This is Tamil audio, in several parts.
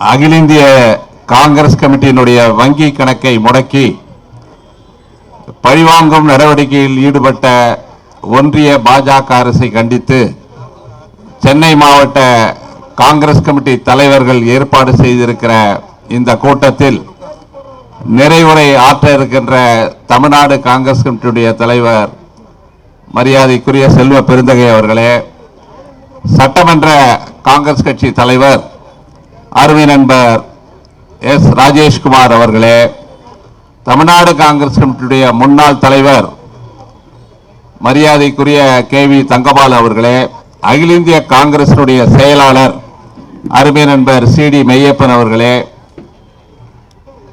அகில இந்திய காங்கிரஸ் கமிட்டியினுடைய வங்கி கணக்கை முடக்கி பழிவாங்கும் நடவடிக்கையில் ஈடுபட்ட ஒன்றிய பாஜக அரசை கண்டித்து சென்னை மாவட்ட காங்கிரஸ் கமிட்டி தலைவர்கள் ஏற்பாடு செய்திருக்கிற இந்த கூட்டத்தில் நிறைவுரை ஆற்ற இருக்கின்ற தமிழ்நாடு காங்கிரஸ் கமிட்டியுடைய தலைவர் மரியாதைக்குரிய செல்வ பெருந்தகை அவர்களே சட்டமன்ற காங்கிரஸ் கட்சி தலைவர் அருமை நண்பர் எஸ் ராஜேஷ்குமார் அவர்களே தமிழ்நாடு காங்கிரஸ் கமிட்டியுடைய முன்னாள் தலைவர் மரியாதைக்குரிய கே வி தங்கபால் அவர்களே அகில இந்திய காங்கிரசினுடைய செயலாளர் அருமை நண்பர் சி டி மெய்யப்பன் அவர்களே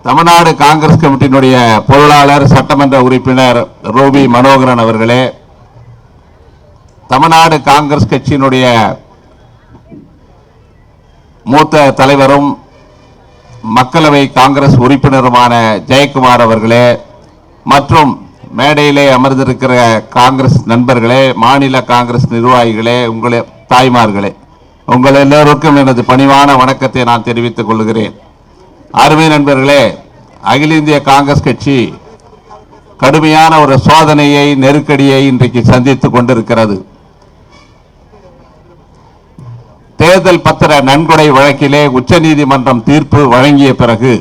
தமிழ்நாடு காங்கிரஸ் கமிட்டியினுடைய பொருளாளர் சட்டமன்ற உறுப்பினர் ரூபி மனோகரன் அவர்களே தமிழ்நாடு காங்கிரஸ் கட்சியினுடைய மூத்த தலைவரும் மக்களவை காங்கிரஸ் உறுப்பினருமான ஜெயக்குமார் அவர்களே மற்றும் மேடையிலே அமர்ந்திருக்கிற காங்கிரஸ் நண்பர்களே மாநில காங்கிரஸ் நிர்வாகிகளே உங்களே தாய்மார்களே உங்கள் எல்லோருக்கும் எனது பணிவான வணக்கத்தை நான் தெரிவித்துக் கொள்கிறேன். அருமை நண்பர்களே அகில இந்திய காங்கிரஸ் கட்சி கடுமையான ஒரு சோதனையை நெருக்கடியை இன்றைக்கு சந்தித்துக் கொண்டிருக்கிறது. தேர்தல் பத்திர நன்கொடை வழக்கிலே உச்சநீதிமன்றம் தீர்ப்பு வழங்கிய பிறகு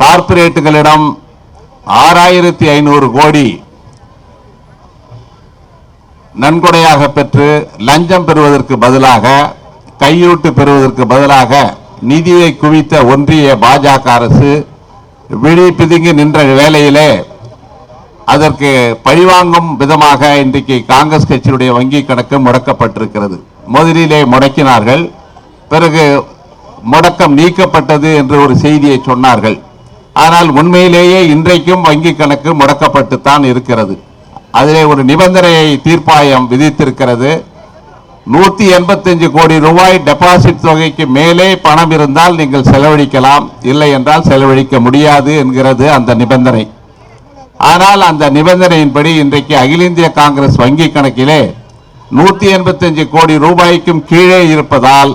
கார்ப்பரேட்டுகளிடம் ஆறாயிரத்தி ஐநூறு கோடி நன்கொடையாக பெற்று லஞ்சம் பெறுவதற்கு பதிலாக கையூட்டு பெறுவதற்கு பதிலாக நிதியை குவித்த ஒன்றிய பாஜக அரசு விழி பிதுங்கி நின்ற வேளையிலே அதற்கு பழிவாங்கும் விதமாக இன்றைக்கு காங்கிரஸ் கட்சியுடைய வங்கி கணக்கு முடக்கப்பட்டிருக்கிறது. முதலிலே முடக்கினார்கள். பிறகு முடக்கம் நீக்கப்பட்டது என்று ஒரு செய்தியை சொன்னார்கள். ஆனால் உண்மையிலேயே இன்றைக்கும் வங்கி கணக்கு முடக்கப்பட்டுத்தான் இருக்கிறது. அதிலே ஒரு நிபந்தனையை தீர்ப்பாயம் விதித்திருக்கிறது. நூற்றி எண்பத்தஞ்சு கோடி ரூபாய் டெபாசிட் தொகைக்கு மேலே பணம் இருந்தால் நீங்கள் செலவழிக்கலாம். இல்லை என்றால் செலவழிக்க முடியாது என்கிறது அந்த நிபந்தனை. ஆனால் அந்த நிபந்தனையின்படி இன்றைக்கு அகில இந்திய காங்கிரஸ் வங்கி கணக்கிலே நூற்றி எண்பத்தஞ்சு கோடி ரூபாய்க்கும் கீழே இருப்பதால்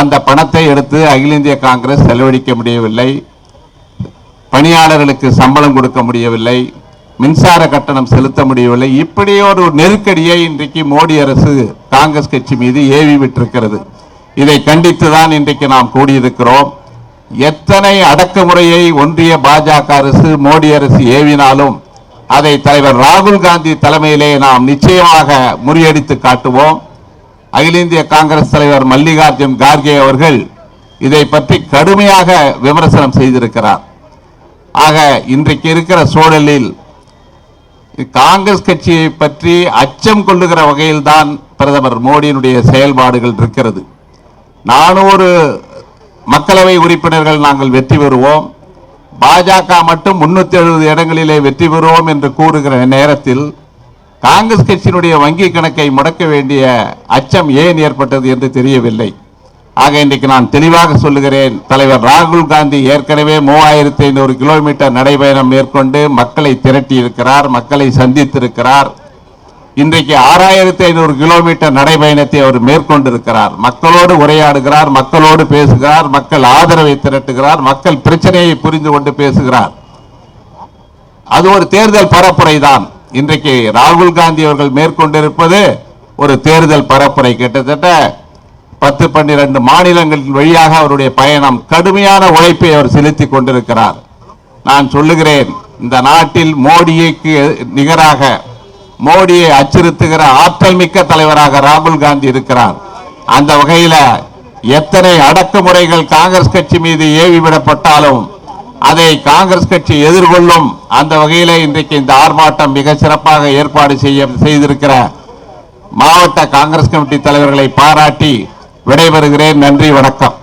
அந்த பணத்தை எடுத்து அகில இந்திய காங்கிரஸ் செலவழிக்க முடியவில்லை. பணியாளர்களுக்கு சம்பளம் கொடுக்க முடியவில்லை. மின்சார கட்டணம் செலுத்த முடியவில்லை. இப்படி ஒரு நெருக்கடியை இன்றைக்கு மோடி அரசு காங்கிரஸ் கட்சி மீது ஏவி விட்டிருக்கிறது. இதை கண்டித்து தான் இன்றைக்கு நாம் கூடியிருக்கிறோம். எத்தனை அடக்குமுறையை ஒன்றிய பாஜக அரசு மோடி அரசு ஏவினாலும் அதை தலைவர் ராகுல் காந்தி தலைமையிலே நாம் நிச்சயமாக முறியடித்து காட்டுவோம். அகில இந்திய காங்கிரஸ் தலைவர் மல்லிகார்ஜுன் கார்கே அவர்கள் இதை பற்றி கடுமையாக விமர்சனம் செய்திருக்கிறார். ஆக இன்றைக்கு இருக்கிற சூழலில் காங்கிரஸ் கட்சியை பற்றி அச்சம் கொள்ளுகிற வகையில் தான் பிரதமர் மோடியினுடைய செயல்பாடுகள் இருக்கிறது. நானூறு மக்களவை உறுப்பினர்கள் நாங்கள் வெற்றி பெறுவோம். பாஜக மட்டும் முன்னூத்தி எழுபது இடங்களிலே வெற்றி பெறுவோம் என்று கூறுகிற நேரத்தில் காங்கிரஸ் கட்சியினுடைய வங்கி கணக்கை முடக்க வேண்டிய அச்சம் ஏன் ஏற்பட்டது என்று தெரியவில்லை. ஆக இன்றைக்கு நான் தெளிவாக சொல்லுகிறேன் தலைவர் ராகுல் காந்தி ஏற்கனவே மூவாயிரத்தி ஐநூறு கிலோமீட்டர் நடைபயணம் மேற்கொண்டு மக்களை திரட்டியிருக்கிறார் மக்களை சந்தித்திருக்கிறார். இன்றைக்கு ஆறாயிரத்தி ஐநூறு கிலோமீட்டர் நடைபயணத்தை அவர் மேற்கொண்டிருக்கிறார். மக்களோடு உரையாடுகிறார் மக்களோடு பேசுகிறார் மக்கள் ஆதரவை திரட்டுகிறார் மக்கள் பிரச்சனையை புரிந்து கொண்டு பேசுகிறார். அது ஒரு தேர்தல் பரப்புரை தான் இன்றைக்கு ராகுல் காந்தி அவர்கள் மேற்கொண்டிருப்பது ஒரு தேர்தல் பரப்புரை. கிட்டத்தட்ட பத்து பன்னிரண்டு மாநிலங்களின் வழியாக அவருடைய பயணம் கடுமையான உழைப்பை அவர் செலுத்தி கொண்டிருக்கிறார். நான் சொல்லுகிறேன் இந்த நாட்டில் மோடிக்கு நிகராக மோடியை அச்சுறுத்துகிற ஆற்றல் மிக்க தலைவராக ராகுல் காந்தி இருக்கிறார். அந்த வகையில எத்தனை அடக்குமுறைகள் காங்கிரஸ் கட்சி மீது ஏவிவிடப்பட்டாலும் அதை காங்கிரஸ் கட்சி எதிர்கொள்ளும் அந்த வகையில இன்றைக்கு இந்த ஆர்ப்பாட்டம் மிக சிறப்பாக ஏற்பாடு செய்ய செய்திருக்கிற மாவட்ட காங்கிரஸ் கமிட்டி தலைவர்களை பாராட்டி விடைபெறுகிறேன். நன்றி வணக்கம்.